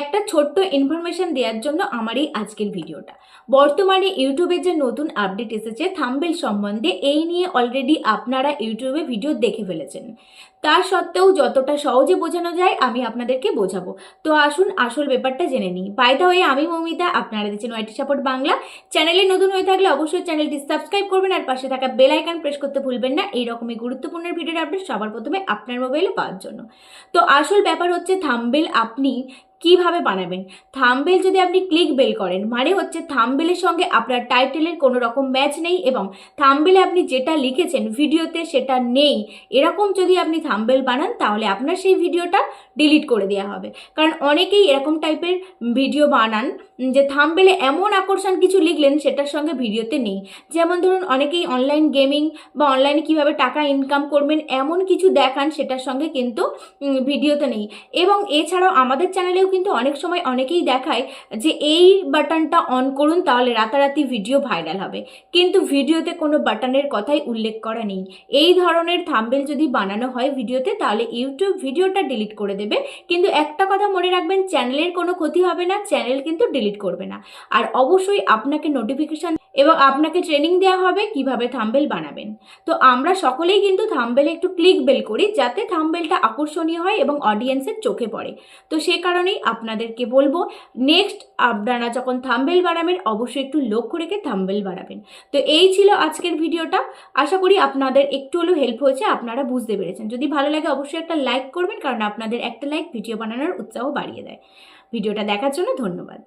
একটা ছোট্ট ইনফরমেশন দেওয়ার জন্য আমার এই আজকের ভিডিওটা। বর্তমানে ইউটিউবে যে নতুন আপডেট এসেছে থাম্বেল সম্বন্ধে এই নিয়ে অলরেডি আপনারা ইউটিউবে ভিডিও দেখে ফেলেছেন। তা সত্ত্বেও যতটা সহজে বোঝানো যায়, আমি আপনাদেরকে বোঝাবো। তো আসুন, আসল ব্যাপারটা জেনে নিই। বাইদা হয়ে আমি মমিতা, আপনারা দিচ্ছেন ওয়াইটি সাপোর্ট বাংলা চ্যানেলে নতুন হয়ে থাকলে অবশ্যই চ্যানেলটি সাবস্ক্রাইব করবেন আর পাশে থাকা বেল আইকন প্রেস করতে ভুলবেন না। এইরকমই গুরুত্বপূর্ণ ভিডিওর আপডেট সবার প্রথমে আপনার মোবাইলে পাওয়ার জন্য। তো আসল ব্যাপার হচ্ছে থাম্বেল আপনি কীভাবে বানাবেন? থামবেল যদি আপনি ক্লিক বেল করেন মানে হচ্ছে থামবেলের সঙ্গে আপনার টাইটেলের কোনো রকম ম্যাচ নেই এবং থামবেলে আপনি যেটা লিখেছেন ভিডিওতে সেটা নেই। এরকম যদি আপনি থামবেল বানান, তাহলে আপনার সেই ভিডিওটা ডিলিট করে দেওয়া হবে। কারণ অনেকেই এরকম টাইপের ভিডিও বানান, যে থামবেলে এমন আকর্ষণ কিছু লিখলেন সেটার সঙ্গে ভিডিওতে নেই। যেমন ধরুন, অনেকেই অনলাইন গেমিং বা অনলাইনে কীভাবে টাকা ইনকাম করবেন, এমন কিছু দেখান সেটার সঙ্গে কিন্তু ভিডিওতে নেই। এবং এছাড়াও আমাদের চ্যানেলেও কিন্তু অনেক সময় অনেকেই দেখায় যে এই বাটনটা অন করুন, তাহলে রাতারাতি ভিডিও ভাইরাল হবে। কিন্তু ভিডিওতে কোনো বাটনের কথাই উল্লেখ করা নেই। এই ধরনের থাম্বেল যদি বানানো হয় ভিডিওতে তাহলে ইউটিউব ভিডিওটা ডিলিট করে দেবে। কিন্তু একটা কথা মনে রাখবেন চ্যানেলের কোনো ক্ষতি হবে না চ্যানেল কিন্তু ডিলিট করবে না। আর অবশ্যই আপনাকে নোটিফিকেশান এবং আপনাকে ট্রেনিং দেওয়া হবে কীভাবে থাম্বেল বানাবেন। তো আমরা সকলেই কিন্তু থাম্বেলে একটু ক্লিক বেল করি, যাতে থাম্বেলটা আকর্ষণীয় হয় এবং অডিয়েন্সের চোখে পড়ে। তো সে কারণেই আপনাদেরকে বলব নেক্সট আপনারা যখন থাম্বেল বাড়াবেন অবশ্যই একটু লক্ষ্য রেখে থাম্বেল বাড়াবেন তো এই ছিল আজকের ভিডিওটা। আশা করি আপনাদের একটু হলেও হেল্প হয়েছে, আপনারা বুঝতে পেরেছেন। যদি ভালো লাগে, অবশ্যই একটা লাইক করবেন, কারণ আপনাদের একটা লাইক ভিডিও বানানোর উৎসাহ বাড়িয়ে দেয়। ভিডিওটা দেখার জন্য ধন্যবাদ।